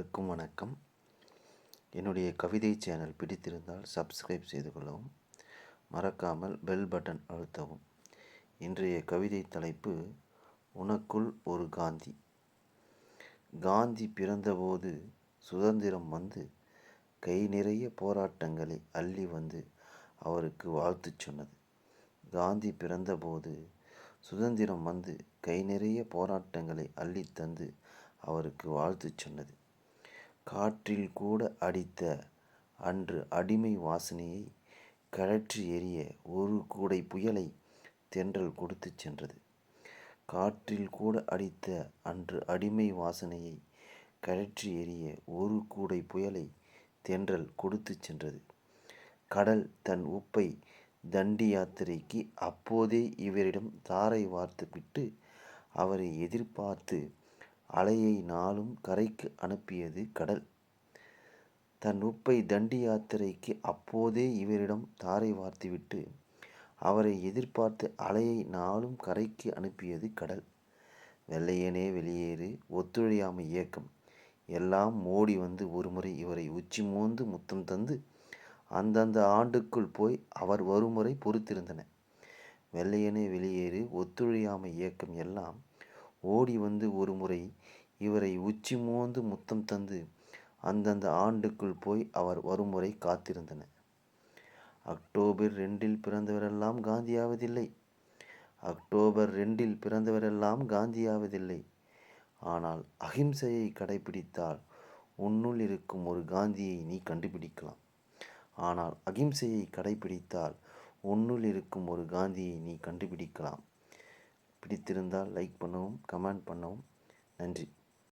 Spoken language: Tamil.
அனைவருக்கும் வணக்கம். என்னுடைய கவிதை சேனல் பிடித்திருந்தால் சப்ஸ்கிரைப் செய்து கொள்ளவும் மறக்காமல் பெல் பட்டன் அழுத்தவும். இன்றைய கவிதை தலைப்பு உனக்குள் ஒரு காந்தி காந்தி பிறந்தபோது சுதந்திரம் வந்து கை நிறைய போராட்டங்களை அள்ளி வந்து அவருக்கு வாழ்த்து சொன்னது. காந்தி பிறந்தபோது சுதந்திரம் வந்து கை நிறைய போராட்டங்களை அள்ளி தந்து அவருக்கு வாழ்த்து சொன்னது. காற்றில் கூட அடித்த அன்று அடிமை வாசனையை கழற்றி எறிய ஒரு கூடை புயலை தென்றல் கொடுத்து சென்றது. காற்றில் கூட அடித்த அன்று அடிமை வாசனையை கழற்றி எறிய ஒரு கூடை புயலை தென்றல் கொடுத்து சென்றது. கடல் தன் உப்பை தண்டி யாத்திரைக்கு அப்போதே இவரிடம் தாரை வார்த்து விட்டு அவரை எதிர்பார்த்து அலையை நாளும் கரைக்கு அனுப்பியது கடல். தன் உப்பை தண்டி யாத்திரைக்கு அப்போதே இவரிடம் தாரை வார்த்துவிட்டு அவரை எதிர்பார்த்து அலையை நாளும் கரைக்கு அனுப்பியது கடல். வெள்ளையனே வெளியேறு ஒத்துழையாமை இயக்கம். எல்லாம் மோடி வந்து ஒருமுறை இவரை உச்சி மோந்து முத்தம் தந்து அந்தந்த ஆண்டுக்குள் போய் அவர் வருமுறை பொறுத்திருந்தன. வெள்ளையனே வெளியேறு ஒத்துழையாமை இயக்கம் எல்லாம் ஓடி வந்து ஒரு முறை இவரை உச்சி மோந்து முத்தம் தந்து அந்தந்த ஆண்டுக்குள் போய் அவர் வருமுறை காத்திருந்தன. அக்டோபர் ரெண்டில் பிறந்தவரெல்லாம் காந்தியாவதில்லை அக்டோபர் ரெண்டில் பிறந்தவரெல்லாம் காந்தியாவதில்லை ஆனால் அகிம்சையை கடைபிடித்தால் உன்னுள் இருக்கும் ஒரு காந்தியை நீ கண்டுபிடிக்கலாம். ஆனால் அகிம்சையை கடைபிடித்தால் உன்னுள் இருக்கும் ஒரு காந்தியை நீ கண்டுபிடிக்கலாம். பிடித்திருந்தால் லைக் பண்ணவும் கமெண்ட் பண்ணவும். நன்றி.